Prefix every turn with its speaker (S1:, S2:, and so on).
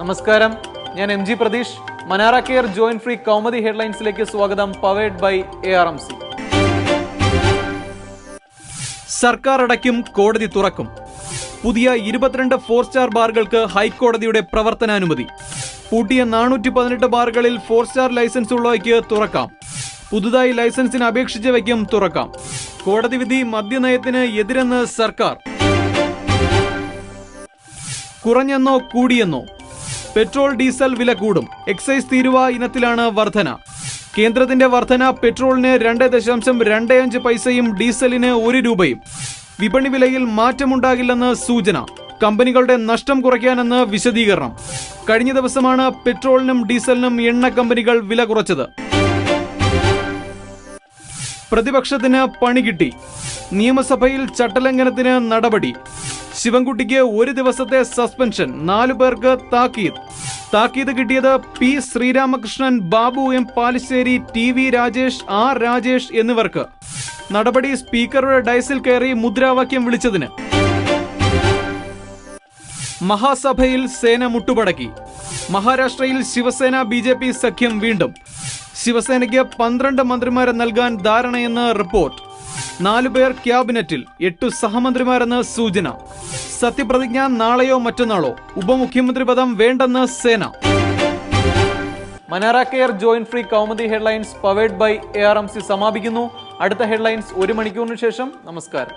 S1: നമസ്കാരം. ഞാൻ M G Pratheesh. Manara care joint free Kaumudi ഹെഡ്ലൈൻസിലേക്ക് സ്വാഗതം powered by A R M C സർക്കാർ അടയ്ക്കും കോടതി തുറക്കും. പുതിയ ഇരുപത്തിരണ്ട് ഫോർ സ്റ്റാർ ബാറുകൾക്ക് ഹൈക്കോടതിയുടെ പ്രവർത്തനാനുമതി. പൂട്ടിയ നാനൂറ്റി പതിനെട്ട് ബാറുകളിൽ ഫോർ സ്റ്റാർ ലൈസൻസ് ഉള്ളവയ്ക്ക് തുറക്കാം. പുതുതായി ലൈസൻസിന് അപേക്ഷിച്ചവയ്ക്കും തുറക്കാം. കോടതി വിധി മദ്യനയത്തിന് എതിരെന്ന് സർക്കാർ. കുറഞ്ഞെന്നോ കൂടിയെന്നോ. പെട്രോൾ ഡീസൽ വില കൂടും. എക്സൈസ് തീരുവ ഇനത്തിലാണ് വർധന. കേന്ദ്രത്തിന്റെ വർധന പെട്രോളിന് രണ്ട് ദശാംശം രണ്ട് അഞ്ച് പൈസയും ഡീസലിന് ഒരു രൂപയും. വിപണി വിലയിൽ മാറ്റമുണ്ടാകില്ലെന്ന് സൂചന. കമ്പനികളുടെ നഷ്ടം കുറയ്ക്കാനെന്ന് വിശദീകരണം. കഴിഞ്ഞ ദിവസമാണ് പെട്രോളിനും ഡീസലിനും എണ്ണ കമ്പനികൾ വില കുറച്ചത്. പ്രതിപക്ഷത്തിന് പണി കിട്ടി. നിയമസഭയിൽ ചട്ടലംഘനത്തിന് നടപടി. ശിവൻകുട്ടിക്ക് ഒരു ദിവസത്തെ സസ്പെൻഷൻ നാലു പേർക്ക് താക്കീത്. താക്കീത് കിട്ടിയത് P Sreeramakrishnan Babu M Palissery T V Rajesh R Rajesh എന്നിവർക്ക്. നടപടി സ്പീക്കറുടെ ഡയസിൽ കയറി മുദ്രാവാക്യം വിളിച്ചതിന്. മഹാസഭയിൽ സേന മുട്ടുപടക്കി. മഹാരാഷ്ട്രയിൽ ശിവസേന ബി ജെ പി സഖ്യം വീണ്ടും. ശിവസേനയ്ക്ക് പന്ത്രണ്ട് മന്ത്രിമാരെ നൽകാൻ ധാരണയെന്ന് റിപ്പോർട്ട്. നാലു പേർ ക്യാബിനറ്റിൽ എട്ടു സഹമന്ത്രിമാരെന്ന് സൂചന. സത്യപ്രതിജ്ഞ നാളെയോ മറ്റന്നാളോ ഉപമുഖ്യമന്ത്രി പദം വേണ്ടെന്ന് Sena. Manara care joint free Kaumudi headlines powered by A R M C സമാപിക്കുന്നു. അടുത്ത ഹെഡ്ലൈൻസ് ഒരു മണിക്കൂറിന് ശേഷം. നമസ്കാരം.